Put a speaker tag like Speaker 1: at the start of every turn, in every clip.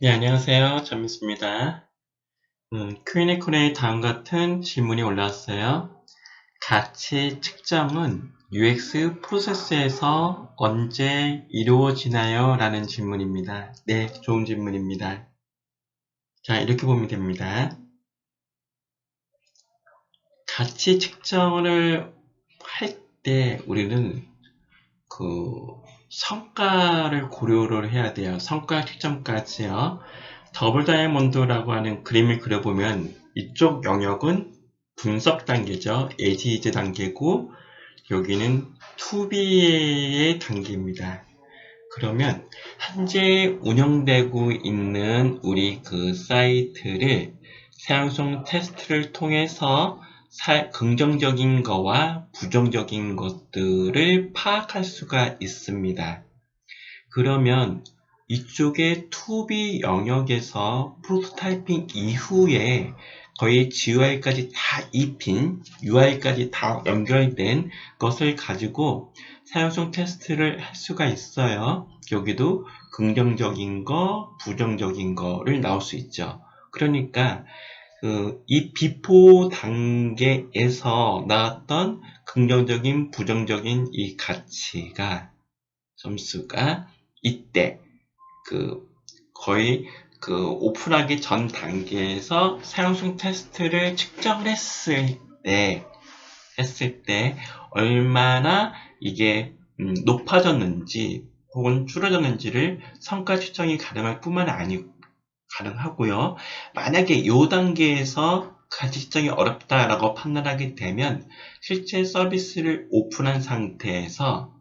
Speaker 1: 네, 안녕하세요. 전미수입니다. 음, Q&A 콘에 다음 같은 질문이 올라왔어요. 가치 측정은 UX 프로세스에서 언제 이루어지나요? 라는 질문입니다. 네, 좋은 질문입니다. 자, 이렇게 보면 됩니다. 가치 측정을 할 때 우리는 그 성과를 고려를 해야 돼요. 성과 측정까지요. 더블 다이아몬드라고 하는 그림을 그려보면 이쪽 영역은 분석 단계죠. 에지이즈 단계고 여기는 투비의 단계입니다. 그러면 현재 운영되고 있는 우리 그 사이트를 사용성 테스트를 통해서 긍정적인 거와 부정적인 것들을 파악할 수가 있습니다. 그러면 이쪽에 투비 영역에서 프로토타이핑 이후에 거의 GUI까지 다 입힌, UI까지 다 연결된 것을 가지고 사용성 테스트를 할 수가 있어요. 여기도 긍정적인 거, 부정적인 거를 나올 수 있죠. 그러니까 그, 이 비포 단계에서 나왔던 긍정적인, 부정적인 이 가치가, 점수가 이때, 그, 거의 그 오픈하기 전 단계에서 사용성 테스트를 측정을 했을 때, 했을 때, 얼마나 이게 음, 높아졌는지, 혹은 줄어졌는지를 성과 측정이 가능할 뿐만 아니고, 가능하고요. 만약에 이 단계에서 가치 측정이 어렵다라고 판단하게 되면 실제 서비스를 오픈한 상태에서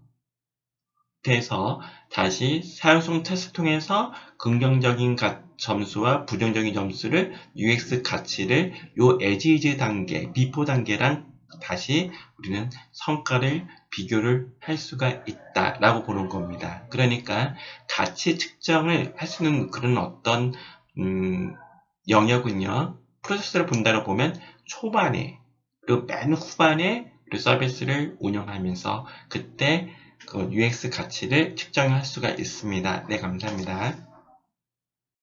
Speaker 1: 상태에서 다시 사용성 테스트 통해서 긍정적인 점수와 부정적인 점수를 UX 가치를 요 에지이즈 단계, 비포 단계랑 다시 우리는 성과를 비교를 할 수가 있다라고 보는 겁니다. 그러니까 가치 측정을 할 수 있는 그런 어떤 음, 영역은요, 프로세스를 본다고 보면 초반에, 그리고 맨 후반에 우리 서비스를 운영하면서 그때 그 UX 가치를 측정할 수가 있습니다. 네, 감사합니다.